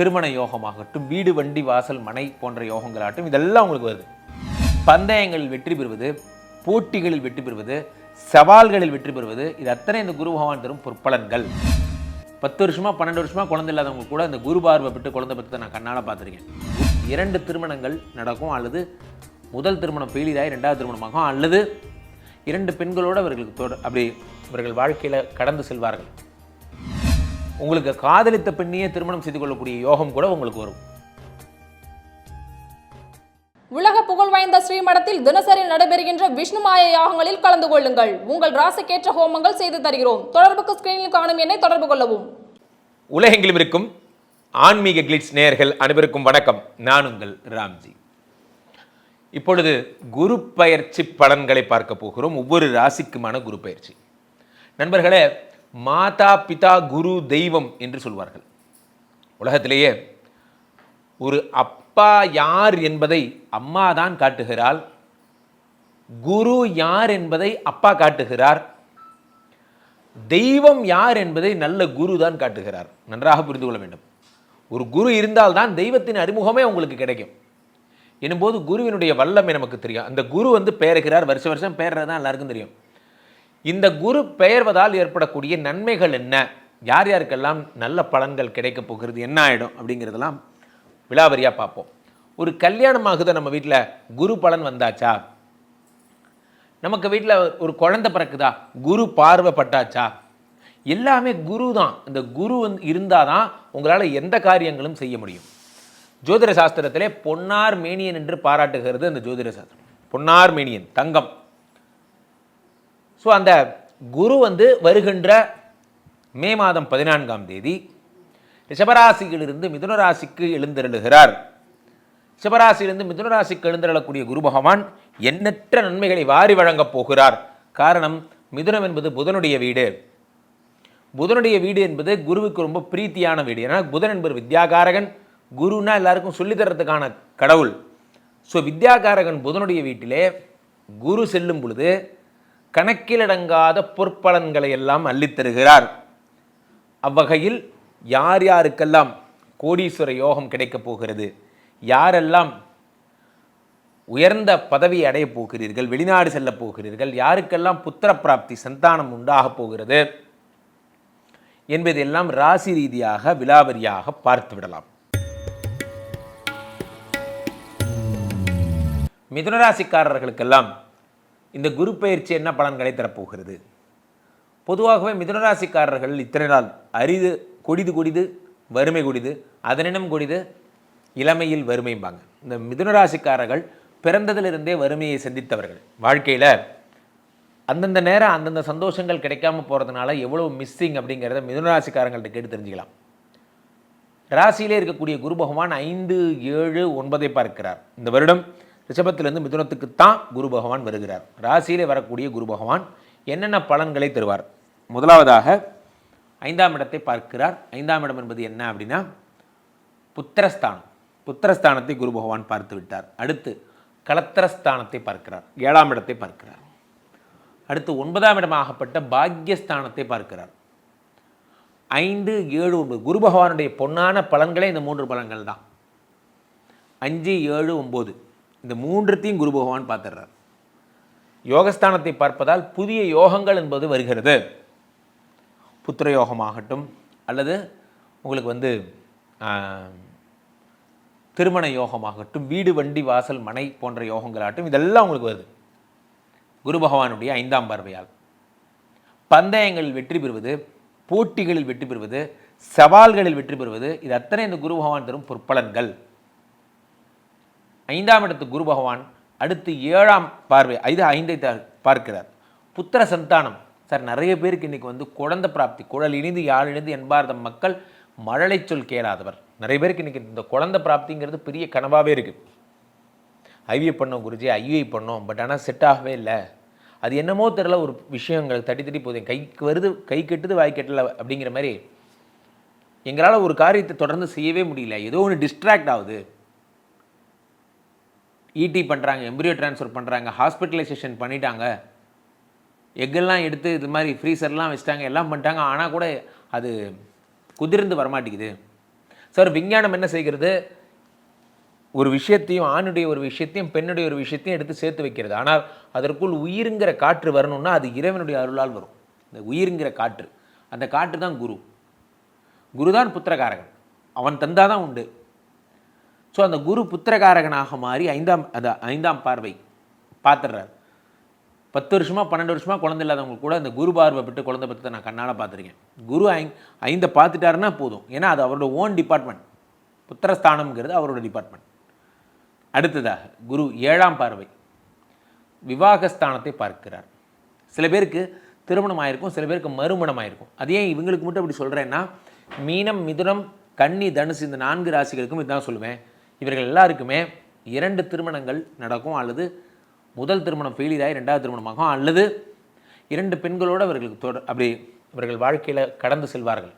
திருமண யோகமாகட்டும் வீடு வண்டி வாசல் மனை போன்ற யோகங்களாகட்டும் இதெல்லாம் உங்களுக்கு வருது. பந்தயங்களில் வெற்றி பெறுவது போட்டிகளில் வெற்றி பெறுவது சவால்களில் வெற்றி பெறுவது இது அத்தனை இந்த குரு பகவான் தரும் பொற்பலன்கள். பத்து வருஷமா பன்னெண்டு வருஷமா குழந்தை இல்லாதவங்க கூட இந்த குரு பார்வை பெற்று குழந்தை பெற்று நான் கண்ணால் பார்த்துருக்கேன். இரண்டு திருமணங்கள் நடக்கும் அல்லது முதல் திருமணம் ஃபெயிலியராகி ரெண்டாவது திருமணமாகும் அல்லது இரண்டு பெண்களோடு அவர்களுக்கு தொட அப்படி இவர்கள் வாழ்க்கையில் கடந்து செல்வார்கள். உங்களுக்கு காதலித்த பெண்ணையே திருமணம் செய்து கொள்ளக்கூடிய யோகம் கூட உங்களுக்கு வரும். உலக புகழ் வாய்ந்த ஸ்ரீமடத்தில் தினசரி நடைபெறுகின்ற விஷ்ணுமாய யாகங்களில் கலந்து கொள்ளுங்கள். உங்கள் ராசிக்கேற்ற ஹோமங்கள் செய்து தருகிறோம். தொடர்புக்கு ஸ்கிரீனில் காணும் எண்ணை தொடர்பு கொள்ளவும். உலகெங்கிலும் இருக்கும் ஆன்மீக கிளிட்ஸ் நேயர்கள் அனைவருக்கும் வணக்கம். நான் உங்கள் ராம்ஜி. இப்பொழுது குரு பயிற்சி பலன்களை பார்க்க போகிறோம். ஒவ்வொரு ராசிக்குமான குரு பயிற்சி. நண்பர்களே மாதா பிதா குரு தெய்வம் என்று சொல்வார்கள். உலகத்திலேயே ஒரு அப்பா யார் என்பதை அம்மா தான் காட்டுகிறாள் குரு யார் என்பதை அப்பா காட்டுகிறார் தெய்வம் யார் என்பதை நல்ல குரு தான் காட்டுகிறார். நன்றாக புரிந்து கொள்ள வேண்டும். ஒரு குரு இருந்தால்தான் தெய்வத்தின் அறிமுகமே உங்களுக்கு கிடைக்கும். என்னும்போது குருவினுடைய வல்லமை நமக்கு தெரியும். அந்த குரு வந்து பெயர்கிறார் வருஷ வருஷம் பெயர்றது தான் எல்லாருக்கும் தெரியும். இந்த குரு பெயர்வதால் ஏற்படக்கூடிய நன்மைகள் என்ன? யார் யாருக்கெல்லாம் நல்ல பலன்கள் கிடைக்கப் போகிறது என்ன ஆகிடும் அப்படிங்கிறதெல்லாம் விலாவரியாக பார்ப்போம். ஒரு கல்யாணம் ஆகுது நம்ம வீட்டில் குரு பலன் வந்தாச்சா? நமக்கு வீட்டில் ஒரு குழந்தை பிறக்குதா? குரு பார்வை பட்டாச்சா எல்லாமே குரு தான் இந்த குரு வந்து இருந்தால் தான் உங்களால் எந்த காரியங்களும் செய்ய முடியும். ஜோதிட சாஸ்திரத்திலே பொன்னார் மேனியன் என்று பாராட்டுகிறது அந்த ஜோதிட சாஸ்திரம். பொன்னார் மேனியன் தங்கம். ஸோ அந்த குரு வந்து வருகின்ற மே மாதம் பதினான்காம் தேதி ரிஷபராசியிலிருந்து மிதுன ராசிக்கு எழுந்தருளுகிறார். ரிஷபராசியிலிருந்து மிதுன ராசிக்கு எழுந்தருளக்கூடிய குரு பகவான் எண்ணற்ற நன்மைகளை வாரி வழங்கப் போகிறார். காரணம் மிதுனம் என்பது புதனுடைய வீடு. புதனுடைய வீடு என்பது குருவுக்கு ரொம்ப பிரீத்தியான வீடு. ஏன்னா புதன் என்பது வித்யாகாரகன். குருன்னா எல்லாருக்கும் சொல்லித் தர்றதுக்கான கடவுள். ஸோ வித்யாகாரகன் புதனுடைய வீட்டிலே குரு செல்லும் பொழுது கணக்கிலடங்காத பொற்பலன்களை எல்லாம் அள்ளித்தருகிறார் அவ்வகையில் யார் யாருக்கெல்லாம் கோடீஸ்வர யோகம் கிடைக்கப் போகிறது? யாரெல்லாம் உயர்ந்த பதவி அடையப் போகிறீர்கள்? வெளிநாடு செல்லப் போகிறீர்கள்? யாருக்கெல்லாம் புத்திர பிராப்தி சந்தானம் உண்டாகப் போகிறது? என்பதெல்லாம் ராசி ரீதியாக விலாவரியாக பார்த்து விடலாம். மிதுனராசிக்காரர்களுக்கெல்லாம் இந்த குரு பயிற்சி என்ன பலன்களை தரப்போகிறது? பொதுவாகவே மிதுனராசிக்காரர்கள் இத்தனை நாள் அரிது கொடிது கொடிது வறுமை கொடிது அதனினும் கொடிது இளமையில் வறுமைம்பாங்க. இந்த மிதுனராசிக்காரர்கள் பிறந்ததிலிருந்தே வறுமையை சந்தித்தவர்கள். வாழ்க்கையில் அந்தந்த நேரம் அந்தந்த சந்தோஷங்கள் கிடைக்காம போகிறதுனால எவ்வளோ மிஸ்ஸிங் அப்படிங்கிறத மிதுனராசிக்காரங்கள்ட்ட கேட்டு தெரிஞ்சுக்கலாம். ராசியிலே இருக்கக்கூடிய குரு பகவான் ஐந்து ஏழு ஒன்பதை பார்க்கிறார். இந்த வருடம் ரிஷபத்திலிருந்து மிதுனத்துக்கு தான் குரு பகவான் வருகிறார். ராசியிலே வரக்கூடிய குரு பகவான் என்னென்ன பலன்களை தருவார்? முதலாவதாக ஐந்தாம் இடத்தை பார்க்கிறார். ஐந்தாம் இடம் என்பது என்ன அப்படின்னா புத்திரஸ்தானம். புத்திரஸ்தானத்தை குரு பகவான் பார்த்து விட்டார். அடுத்து கலத்திரஸ்தானத்தை பார்க்கிறார். ஏழாம் இடத்தை பார்க்கிறார். அடுத்து ஒன்பதாம் இடமாகப்பட்ட பாக்யஸ்தானத்தை பார்க்கிறார். ஐந்து ஏழு ஒன்பது. குரு பகவானுடைய பொன்னான பலன்களே இந்த மூன்று பலன்கள் தான். அஞ்சு ஏழு ஒம்பது இந்த மூன்றுத்தையும் குரு பகவான் பார்த்துடுறார். யோகஸ்தானத்தை பார்ப்பதால் புதிய யோகங்கள் என்பது வருகிறது. புத்திர யோகமாகட்டும் அல்லது உங்களுக்கு வந்து திருமண யோகமாகட்டும் வீடு வண்டி வாசல் மனை போன்ற யோகங்களாகட்டும் இதெல்லாம் உங்களுக்கு வருது. குரு பகவானுடைய ஐந்தாம் பார்வையால். பந்தயங்களில் வெற்றி பெறுவது போட்டிகளில் வெற்றி பெறுவது சவால்களில் வெற்றி பெறுவது இது அத்தனை இந்த குரு பகவான் தரும் பொற்பலன்கள். ஐந்தாம் இடத்து குரு பகவான் அடுத்து ஏழாம் பார்வை ஐந்து ஐந்தை பார்க்கிறார். புத்திர சந்தானம். சார் நிறைய பேருக்கு இன்னைக்கு வந்து குழந்தை பிராப்தி குழல் இணைந்து யாழ் இணைந்து என்பார்த மக்கள் மழலை சொல் கேளாதவர். நிறைய பேருக்கு இன்னைக்கு இந்த குழந்தை பிராப்திங்கிறது பெரிய கனவாகவே இருக்குது ஐவிஐ பண்ணோம் குருஜி ஐவிஐ பண்ணோம் பட் ஆனால் செட் ஆகவே இல்லை. அது என்னமோ தெரில ஒரு விஷயங்கள் தட்டி தட்டி போதும் கைக்கு வருது கை கெட்டுது வாய் கெட்டல அப்படிங்கிற மாதிரி எங்களால் ஒரு காரியத்தை தொடர்ந்து செய்யவே முடியல. ஏதோ ஒன்று டிஸ்ட்ராக்ட் ஆகுது. ஈடி பண்ணுறாங்க எம்ப்ரியோ ட்ரான்ஸ்ஃபர் பண்ணுறாங்க ஹாஸ்பிட்டலைசேஷன் பண்ணிட்டாங்க. எக்கெல்லாம் எடுத்து இது மாதிரி ஃப்ரீசர்லாம் வச்சுட்டாங்க எல்லாம் பண்ணிட்டாங்க. ஆனால் கூட அது குதிர்ந்து வரமாட்டேங்குது. சார் விஞ்ஞானம் என்ன செய்கிறது? ஒரு விஷயத்தையும் ஆணுடைய ஒரு விஷயத்தையும் பெண்ணுடைய ஒரு விஷயத்தையும் எடுத்து சேர்த்து வைக்கிறது. ஆனால் அதற்குள் உயிருங்கிற காற்று வரணும்னா அது இறைவனுடைய அருளால் வரும். இந்த உயிருங்கிற காற்று. அந்த காற்று தான் குரு. குருதான் புத்திரகாரகன் அவன் தந்தாதான் உண்டு. ஸோ அந்த குரு புத்திரகாரகனாக மாறி ஐந்தாம் அந்த ஐந்தாம் பார்வை பார்த்துடுறார் பத்து வருஷமாக பன்னெண்டு வருஷமாக குழந்தை இல்லாதவங்க கூட அந்த குரு பார்வை விட்டு குழந்தை பற்றி நான் கண்ணால் பார்த்துருக்கேன் குரு ஐ ஐந்தை பார்த்துட்டாருன்னா போதும். ஏன்னா அது அவரோட ஓன் டிபார்ட்மெண்ட் புத்திரஸ்தானம்ங்கிறது அவரோட டிபார்ட்மெண்ட் அடுத்ததாக குரு ஏழாம் பார்வை. விவாகஸ்தானத்தை பார்க்கிறார். சில பேருக்கு திருமணம் ஆயிருக்கும் சில பேருக்கு மறுமணம் ஆயிருக்கும் அது ஏன் இவங்களுக்கு மட்டும் இப்படி சொல்கிறேன்னா மீனம் மிதுனம் கன்னி தனுசு இந்த நான்கு ராசிகளுக்கும் இதுதான் சொல்லுவேன். இவர்கள் எல்லாருக்குமே இரண்டு திருமணங்கள் நடக்கும் அல்லது முதல் திருமணம் ஃபெயிலியர் ஆகி ரெண்டாவது திருமணமாகும் அல்லது இரண்டு பெண்களோடு அவர்களுக்கு தொட அப்படி இவர்கள் வாழ்க்கையில் கடந்து செல்வார்கள்.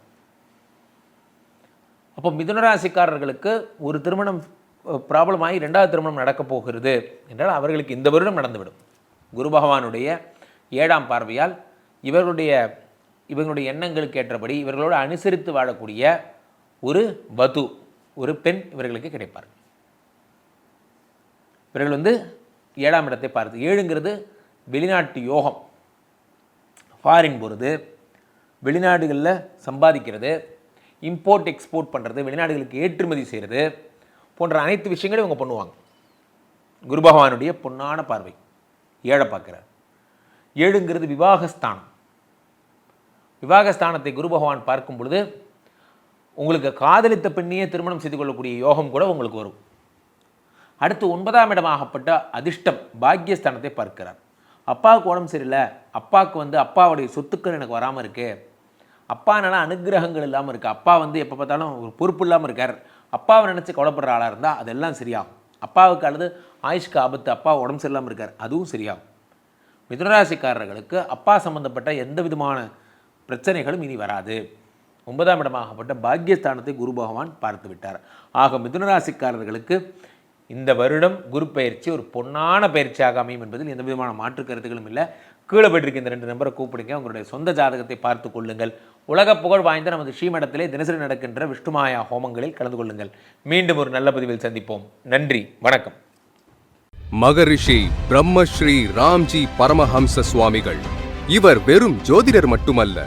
அப்போ மிதுனராசிக்காரர்களுக்கு ஒரு திருமணம் ப்ராப்ளம் ஆகி ரெண்டாவது திருமணம் நடக்கப் போகிறது என்றால் அவர்களுக்கு இந்த வருடம் நடந்துவிடும். குரு பகவானுடைய ஏழாம் பார்வையால் இவர்களுடைய இவர்களுடைய எண்ணங்களுக்கு ஏற்றபடி இவர்களோடு அனுசரித்து வாழக்கூடிய ஒரு வது ஒரு பெண் இவர்களுக்கு கிடைப்பார். இவர்கள் வந்து ஏழாம் இடத்தை பார்த்து ஏழுங்கிறது வெளிநாட்டு யோகம். ஃபாரின் போகிறது வெளிநாடுகளில் சம்பாதிக்கிறது இம்போர்ட் எக்ஸ்போர்ட் பண்ணுறது வெளிநாடுகளுக்கு ஏற்றுமதி செய்கிறது போன்ற அனைத்து விஷயங்களும் இவங்க பண்ணுவாங்க. குரு பகவானுடைய பொன்னான பார்வை ஏழை பார்க்குறார் ஏழுங்கிறது விவாகஸ்தானம். விவாகஸ்தானத்தை குரு பகவான் பார்க்கும் பொழுது உங்களுக்கு காதலித்த பெண்ணையே திருமணம் செய்து கொள்ளக்கூடிய யோகம் கூட உங்களுக்கு வரும். அடுத்து ஒன்பதாம் இடமாகப்பட்ட அதிர்ஷ்டம் பாக்கியஸ்தானத்தை பார்க்கிறார். அப்பாவுக்கு உடம்பு சரியில்லை. அப்பாவுக்கு வந்து அப்பாவுடைய சொத்துக்கள் எனக்கு வராமல் இருக்கு. அப்பானால அனுகிரகங்கள் இல்லாமல் இருக்குது அப்பா வந்து எப்போ பார்த்தாலும் ஒரு பொறுப்பு இல்லாமல் இருக்கார். அப்பாவை நினச்சி கவலைப்படுற ஆளாக இருந்தால் அதெல்லாம் சரியாகும். அப்பாவுக்கு அல்லது ஆயுஷ்க்கு ஆபத்து அப்பா உடம்பு சரியில்லாமல் இருக்கார் அதுவும் சரியாகும். மிதுனராசிக்காரர்களுக்கு அப்பா சம்பந்தப்பட்ட எந்த விதமான பிரச்சனைகளும் இனி வராது. ஒன்பதாம் இடமாகப்பட்ட பாக்கியஸ்தானத்தை குரு பகவான் பார்த்து விட்டார். ஆக மிதுனராசிக்காரர்களுக்கு இந்த வருடம் குரு பயிற்சி ஒரு பொன்னான பயிற்சியாக அமையும் என்பதில் எந்த விதமான மாற்று கருத்துகளும் இல்லை. கீழே இந்த ரெண்டு நம்பரை கூப்பிடுங்க. உங்களுடைய சொந்த ஜாதகத்தை பார்த்து கொள்ளுங்கள். உலக புகழ் வாய்ந்த நமது ஸ்ரீமடத்திலே தினசரி நடக்கின்ற விஷ்ணுமாயா ஹோமங்களில் கலந்து கொள்ளுங்கள். மீண்டும் ஒரு நல்ல பதிவில் சந்திப்போம். நன்றி. வணக்கம். மகரிஷி பிரம்மஸ்ரீ ராம்ஜி பரமஹம்ச சுவாமிகள். இவர் வெறும் ஜோதிடர் மட்டுமல்ல